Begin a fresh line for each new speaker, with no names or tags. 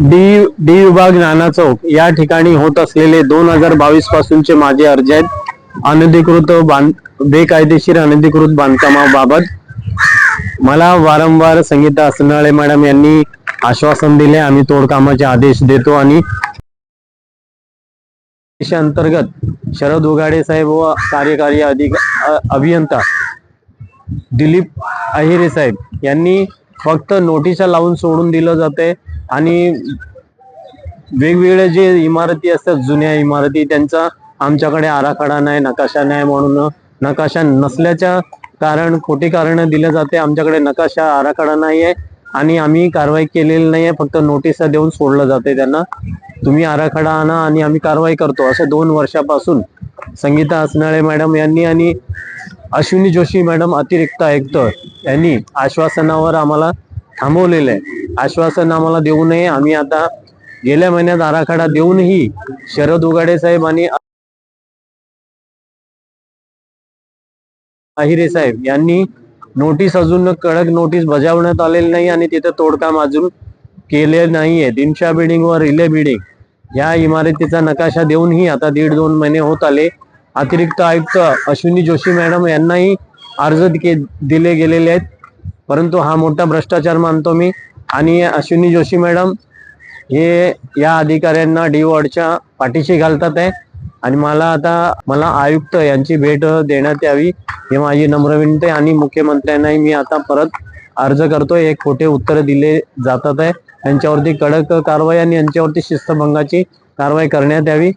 D D विभाग नाना चौक या ठिकाणी होत असलेले दोन हजार बावीस पासूनचे माझे अर्ज आहेत. अनधिकृत बांध बेकायदेशीर अनधिकृत बांधकामाबाबत. मला वारंवार संगीता असनाळे मॅडम यांनी आश्वासन दिले आम्ही तोडकामाचे आदेश देतो आणि अंतर्गत शरद उगाडे साहेब व कार्यकारी अधिक अभियंता दिलीप अहिरे साहेब यांनी फक्त नोटिसा लावून सोडून दिलं जाते आणि वेगवेगळ्या जे इमारती असतात जुन्या इमारती त्यांचा आमच्याकडे आराखडा नाही नकाशा नाही म्हणून नकाशा नसल्याच्या कारण खोटी कारण दिले जाते. आमच्याकडे नकाशा आराखडा नाही आहे आणि आम्ही कारवाई केलेली नाही आहे फक्त नोटिसा देऊन सोडलं जाते त्यांना. तुम्ही आराखडा आणा आणि आम्ही कारवाई करतो. असं दोन वर्षापासून संगीता असनाळे मॅडम यांनी आणि अश्विनी जोशी मॅडम अतिरिक्त आयुक्त यांनी आश्वासनावर आम्हाला थांबवलेलं आहे. आश्वासन आम्हाला देऊ नये. आम्ही आता गेल्या महिन्यात आराखडा देऊनही शरद उगाडे साहेब आणि अहिरे साहेब यांनी नोटीस अजून कडक नोटीस बजावण्यात आलेली नाही आणि तिथे तोडकाम अजून केले नाहीये. दिनशा बिल्डिंग व रिले बिल्डिंग या इमारतीचा नकाशा देऊनही आता दीड दोन महिने होत आले. अतिरिक्त आयुक्त अश्विनी जोशी मॅडम यांनाही अर्ज दिले गेलेले आहेत. परंतु हा मोठा भ्रष्टाचार मानतो मी. आणि अश्विनी जोशी मॅडम हे या अधिकाऱ्यांना डी वॉर्डच्या पाठीशी घालतात आहे. आणि मला आता मला आयुक्त यांची भेट देण्यात यावी हे माझी नम्र विनंती आहे. आणि मुख्यमंत्र्यांनाही मी आता परत अर्ज करतोय. हे खोटे उत्तर दिले जातात आहे. यांच्यावरती कडक कारवाई आणि यांच्यावरती शिस्तभंगाची कारवाई करण्यात यावी.